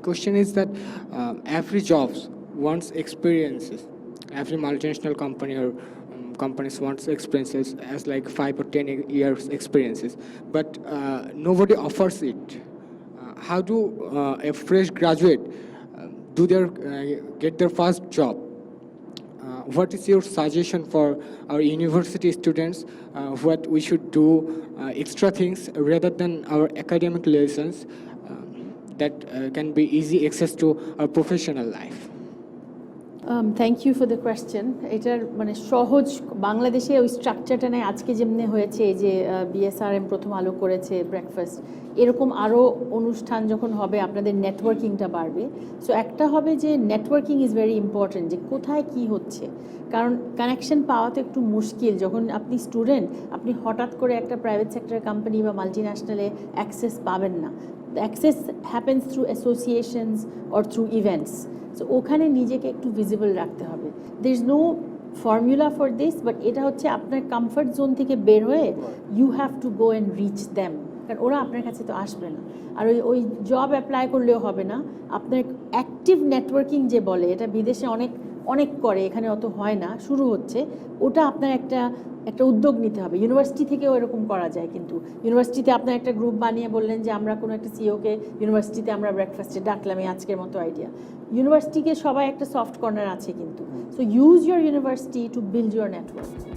question is that um, every jobs wants experiences. Every multinational company or um, companies wants experiences as like five or ten years experiences, but uh, nobody offers it. Uh, how do uh, a fresh graduate uh, do their uh, get their first job? Uh, what is your suggestion for our university students? Uh, what we should do uh, extra things rather than our academic lessons um, that uh, can be easy access to our professional life? Thank you for the question এটার মানে সহজ বাংলাদেশে ওই স্ট্রাকচারটা নেই। আজকে যেমনি হয়েছে যে বিএসআরএম প্রথম আলো করেছে ব্রেকফাস্ট এরকম আরও অনুষ্ঠান যখন হবে আপনাদের নেটওয়ার্কিংটা বাড়বে। সো একটা হবে যে নেটওয়ার্কিং ইজ ভেরি ইম্পর্ট্যান্ট যে কোথায় কি হচ্ছে। কারণ কানেকশন পাওয়া তো একটু মুশকিল। যখন আপনি স্টুডেন্ট আপনি হঠাৎ করে একটা প্রাইভেট সেক্টর কোম্পানি বা মাল্টি ন্যাশনালে অ্যাক্সেস পাবেন না। Access happens through associations or through events so ওখানে নিজেকে একটু ভিজিবল রাখতে হবে। There is no formula for this but এটা হচ্ছে আপনার কমফর্ট জোন থেকে বের হয়ে you have to go and reach them কারণ ওরা আপনার কাছে তো আসবে না। আর ওই ওই জব অ্যাপ্লাই করলেও হবে না। আপনার অ্যাক্টিভ নেটওয়ার্কিং যে বলে, এটা বিদেশে অনেক অনেক করে, এখানে অত হয় না, শুরু হচ্ছে। ওটা আপনার একটা একটা উদ্যোগ নিতে হবে। ইউনিভার্সিটি থেকেও এরকম করা যায় কিন্তু। ইউনিভার্সিটিতে আপনার একটা গ্রুপ বানিয়ে বললেন যে, আমরা কোনো একটা সিওকে ইউনিভার্সিটিতে আমরা ব্রেকফাস্টে ডাকলাম, এই আজকের মতো আইডিয়া ইউনিভার্সিটিকে সবাই একটা সফট কর্নার আছে কিন্তু। So use your university to build your network